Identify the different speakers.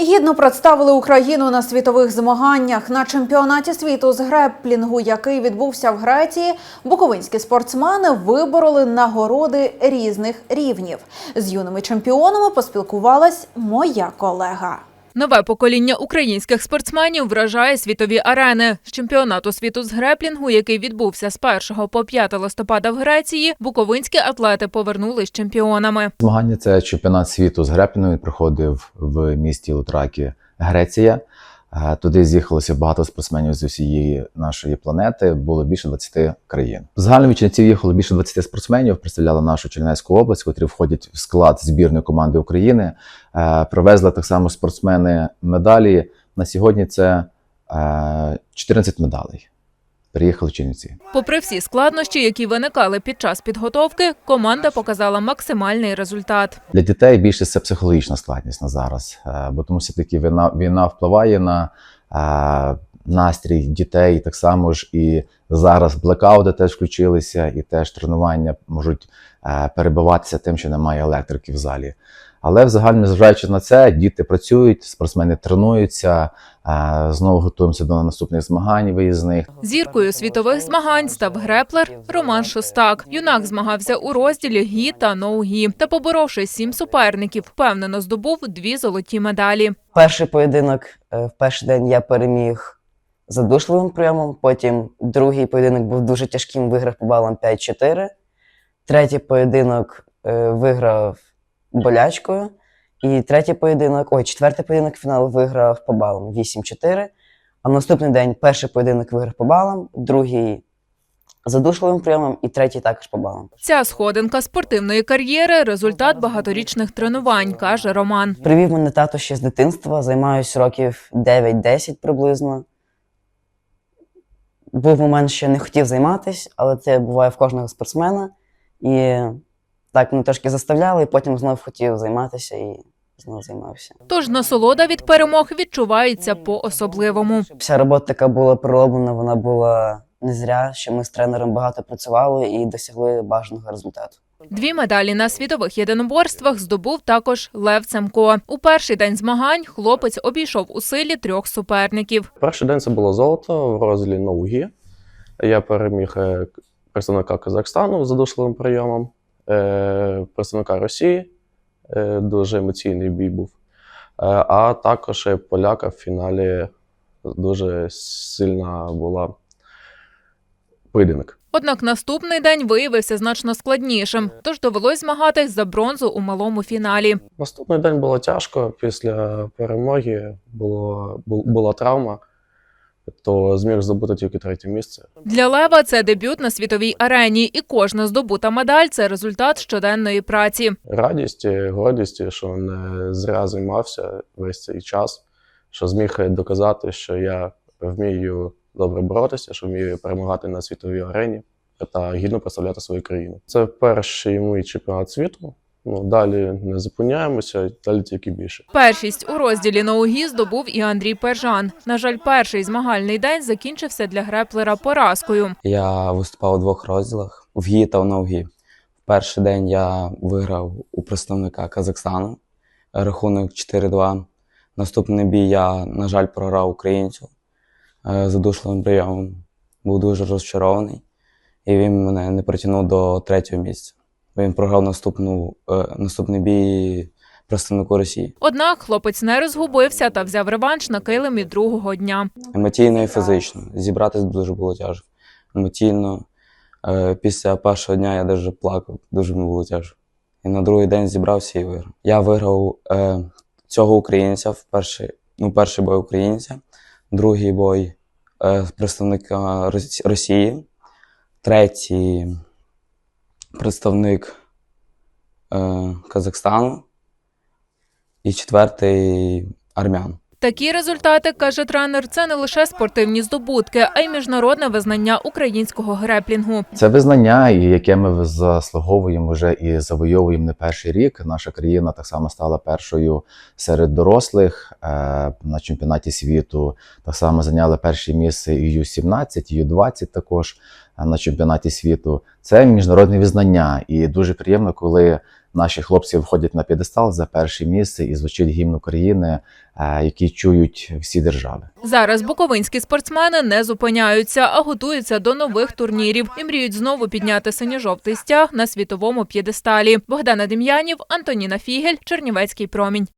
Speaker 1: Гідно представили Україну на світових змаганнях на чемпіонаті світу з греплінгу, який відбувся в Греції. Буковинські спортсмени вибороли нагороди різних рівнів. З юними чемпіонами поспілкувалась моя колега.
Speaker 2: Нове покоління українських спортсменів вражає світові арени. З чемпіонату світу з греплінгу, який відбувся з 1 по 5 листопада в Греції, буковинські атлети повернулись чемпіонами.
Speaker 3: Змагання це чемпіонат світу з греплінгу. Він проходив в місті Лутракі, Греція. Е, Туди з'їхалося багато спортсменів з усієї нашої планети. Було більше 20 країн. Загально від їхало більше 20 спортсменів. Представляли нашу Чернецьку область, котрі входять в склад збірної команди України. Е, Привезли так само спортсмени медалі. На сьогодні це е, 14 медалей. Приїхали в Чернівці.
Speaker 2: Попри всі складнощі, які виникали під час підготовки, команда показала максимальний результат.
Speaker 3: Для дітей більше це психологічна складність на зараз, е, бо тому все таки війна, війна впливає на е, настрій дітей. Так само ж і зараз блекаути теж включилися, і теж тренування можуть е, перебиватися тим, що немає електрики в залі. Але в загальному, незважаючи на це, діти працюють, спортсмени тренуються. е, Знову готуємося до наступних змагань виїзних.
Speaker 2: Зіркою світових змагань став греплер Роман Шостак. Юнак змагався у розділі гі та ноу-гі та, поборовши сім суперників, впевнено здобув дві золоті медалі.
Speaker 4: Перший поєдинок е, в перший день я переміг задушливим прийомом. Потім другий поєдинок був дуже тяжким, виграв по балам 5-4. Третій поєдинок е, виграв болячкою. І третій поєдинок, ой, четвертий поєдинок фіналу виграв по балам 8-4. А наступний день перший поєдинок виграв по балам, другий задушливим прийомом і третій також по балам.
Speaker 2: Ця сходинка спортивної кар'єри результат багаторічних тренувань, каже Роман.
Speaker 4: Привів мене тато ще з дитинства, займаюся років 9-10 приблизно. Був момент, що не хотів займатися, але це буває в кожного спортсмена. І так мене трошки заставляли, і потім знов хотів займатися і знов займався.
Speaker 2: Тож насолода від перемог відчувається по-особливому.
Speaker 4: Вся робота, яка була пророблена, вона була не зря, що ми з тренером багато працювали і досягли бажаного результату.
Speaker 2: Дві медалі на світових єдиноборствах здобув також Лев Цемко. У перший день змагань хлопець обійшов у силі трьох суперників.
Speaker 5: Перший день це було золото в розділі ноугі. Я переміг е, представника Казахстану з задушливим прийомом, е, представника Росії. е, Дуже емоційний бій був. Е, А також поляка в фіналі дуже сильна була поєдинок.
Speaker 2: Однак наступний день виявився значно складнішим, тож довелось змагатись за бронзу у малому фіналі.
Speaker 5: Наступний день було тяжко. Після перемоги було, була травма, то зміг здобути тільки третє місце.
Speaker 2: Для Лева це дебют на світовій арені, і кожна здобута медаль це результат щоденної праці.
Speaker 5: радість, гордість, що не зря займався весь цей час, що зміг доказати, що я вмію добре боротися, що вмію перемагати на світовій арені та гідно представляти свою країну. Це перший мій чемпіонат світу. Ну далі не зупиняємося, далі тільки більше.
Speaker 2: Першість у розділі ноугі здобув і Андрій Пержан. На жаль, перший змагальний день закінчився для греплера поразкою.
Speaker 6: Я виступав у двох розділах в гі та в навгі. В перший день я виграв у представника Казахстану рахунок 4-2. Наступний бій я, на жаль, програв українцю е, задушливим прийомом. Був дуже розчарований, і він мене не притягнув до третього місця. Він програв наступну, е, наступний бій представнику Росії.
Speaker 2: Однак хлопець не розгубився та взяв реванш на килимі другого дня.
Speaker 6: Емоційно і фізично. Зібратись дуже було тяжко. Емоційно. Е, після першого дня я навіть плакав, дуже мені було тяжко. І на другий день зібрався і виграв. Я виграв е, цього українця в перший, ну, перший бой українця, другий бой е, представника Росії, третій представник е, Казахстану і четвертий армян.
Speaker 2: Такі результати, каже тренер, це не лише спортивні здобутки, а й міжнародне визнання українського греплінгу.
Speaker 3: Це визнання, яке ми заслуговуємо вже і завойовуємо не перший рік. Наша країна так само стала першою серед дорослих е, на чемпіонаті світу. Так само зайняли перше місце і Ю-17, і Ю-20 також е, на чемпіонаті світу. Це міжнародне визнання, і дуже приємно, коли наші хлопці входять на п'єдестал за перше місце і звучить гімн України, е, який чують всі держави.
Speaker 2: Зараз буковинські спортсмени не зупиняються, а готуються до нових турнірів і мріють знову підняти синьо-жовтий стяг на світовому п'єдесталі. Богдана Дем'янів, Антоніна Фігель, Чернівецький промінь.